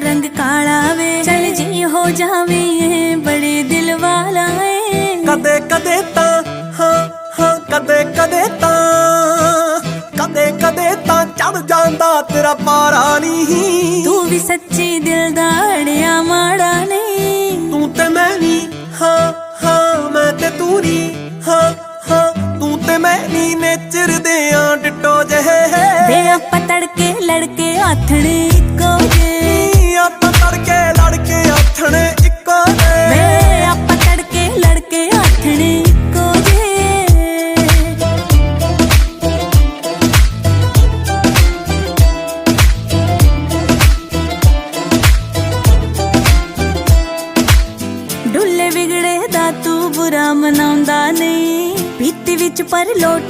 ਰੰਗ ਕਾਲਾ ਵੇ। ਚਲ ਜੀ ਹੋ ਜਾਵੇ ਇਹ ਬੜੇ ਦਿਲ ਵਾਲਾ ਏ। ਕਦੇ ਕਦੇ ਤਾਂ ਹਾਂ ਹਾਂ ਕਦੇ ਕਦੇ ਤਾਂ। ਕਦੇ ਕਦੇ ਤਾਂ ਚੜ ਜਾਂਦਾ ਤੇਰਾ ਪਾਰਾ ਨਹੀਂ। ਤੂੰ ਵੀ ਸੱਚੀ ਦਿਲ ਦਾ ਅੜਿਆ ਮਾੜਾ ਨਹੀਂ। ਤੂੰ ਤੇ ਮੈਂ ਨਹੀਂ ਹਾਂ ਹਾਂ ਮੈਂ ਤੇ ਤੂੰ ਨਹੀਂ ਹਾਂ ਹਾਂ ਤੂੰ ਤੇ ਮੈਂ ਨਹੀਂ ਨੇਚਰ ਦੇ ਆਂ ਡਟੋ ਜਹੇ। ਦੇ ਆਪਾਂ ਤੜਕੇ ਲੜਕੇ ਆਥਣੇ। ਵਿਗੜੇ ਦਾ ਤੂੰ ਬੁਰਾ ਮਨਾਉਂਦਾ ਨਹੀਂ। ਪੀਤੀ ਵਿੱਚ ਪਰ ਲੋਟ